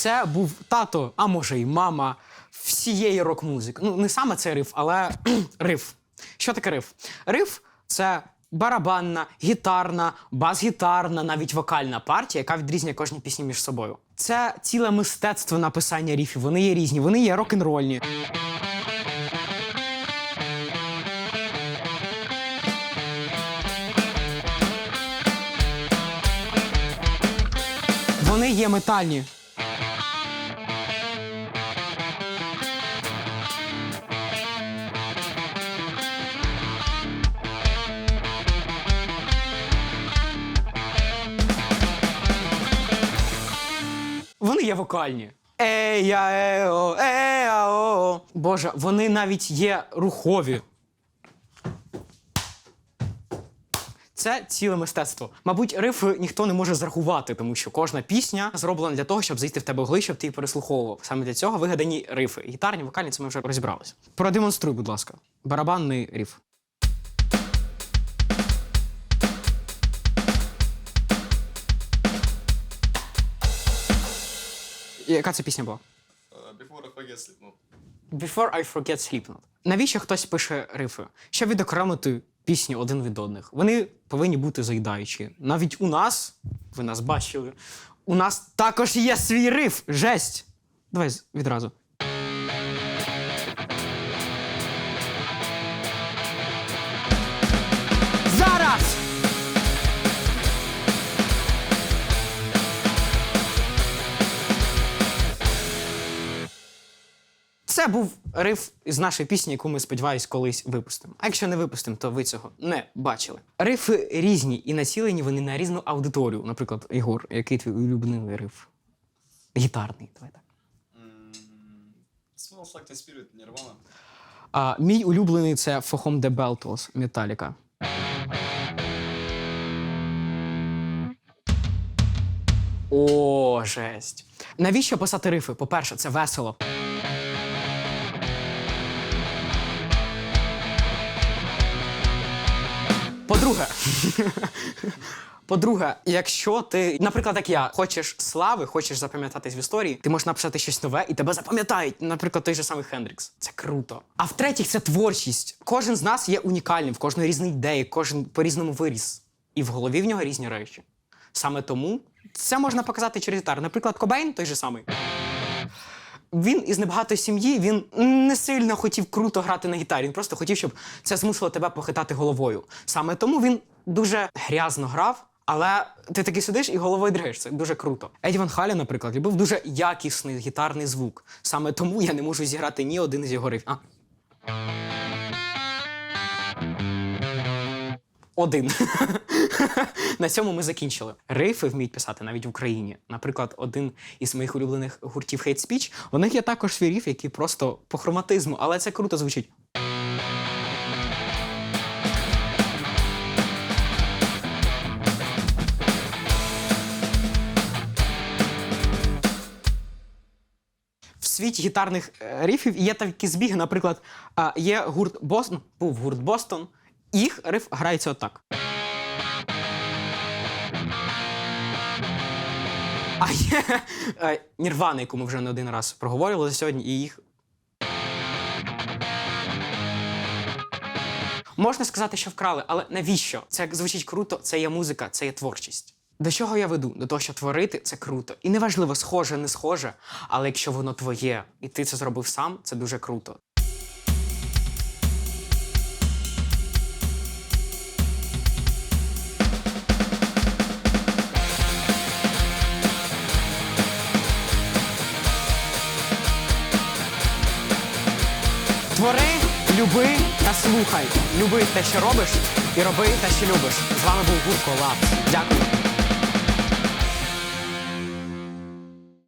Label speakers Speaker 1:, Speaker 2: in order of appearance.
Speaker 1: Це був тато, а може й мама всієї рок-музики. Ну, не саме цей риф, але риф. Що таке риф? Риф це барабанна, гітарна, бас-гітарна, навіть вокальна партія, яка відрізняє кожні пісні між собою. Це ціле мистецтво написання рифів. Вони є різні, вони є рок-н-рольні. Вони є метальні. Вони є вокальні. Ея, ео, еа, о. Боже, вони навіть є рухові. Це ціле мистецтво. Мабуть, рифи ніхто не може зрахувати, тому що кожна пісня зроблена для того, щоб зайти в тебе в щоб ти її переслуховував. Саме для цього вигадані рифи. Гітарні, вокальні, це ми вже розібралися. Продемонструй, будь ласка, барабанний риф. Яка це пісня була?
Speaker 2: Uh, before I forget Slipknot.
Speaker 1: Before I Forget Slipknot. Навіщо хтось пише рифи? Щоб відокремити пісні один від одних. Вони повинні бути заїдаючі. Навіть у нас, ви нас бачили, у нас також є свій риф. Жесть. Давай відразу. Це був риф із нашої пісні, яку ми сподіваюсь колись випустимо. А якщо не випустимо, то ви цього не бачили. Рифи різні і націлені вони на різну аудиторію. Наприклад, Ігор, який твій улюблений риф? Гітарний, давай так.
Speaker 2: Smells Like Teen Spirit, Nirvana.
Speaker 1: А, мій улюблений це the Bell Tolls Металіка. О, жесть. Навіщо писати рифи? По-перше, це весело. По-друге, по-друге, якщо ти, наприклад, як я, хочеш слави, хочеш запам'ятатись в історії, ти можеш написати щось нове і тебе запам'ятають. Наприклад, той же самий Хендрікс. Це круто. А в-третіх, це творчість. Кожен з нас є унікальним, в кожної різні ідеї, кожен по-різному виріс. І в голові в нього різні речі. Саме тому це можна показати через гітару. Наприклад, Кобейн той же самий. Він із небагатої сім'ї, він не сильно хотів круто грати на гітарі. Він просто хотів, щоб це змусило тебе похитати головою. Саме тому він дуже грязно грав, але ти таки сидиш і головою дригаєш. Це дуже круто. Еді Ван Халя, наприклад, любив дуже якісний гітарний звук. Саме тому я не можу зіграти ні один з його рифів. Один. На цьому ми закінчили. Рифи вміють писати навіть в Україні. Наприклад, один із моїх улюблених гуртів Hate Speech, у них є також свій риф, який просто по хроматизму, але це круто звучить. Світі гітарних е, рифів є такі збіги. Наприклад, є гурт Бостон, був гурт Бостон, їх риф грається отак. А є е, Нірвана, яку ми вже не один раз проговорювали сьогодні, і їх. Можна сказати, що вкрали, але навіщо? Це звучить круто, це є музика, це є творчість. До чого я веду? До того, що творити це круто. І неважливо, схоже, не схоже, але якщо воно твоє, і ти це зробив сам, це дуже круто. Люби та слухай. Люби те, що робиш, і роби те, що любиш. З вами був Гурко Лап. Дякую.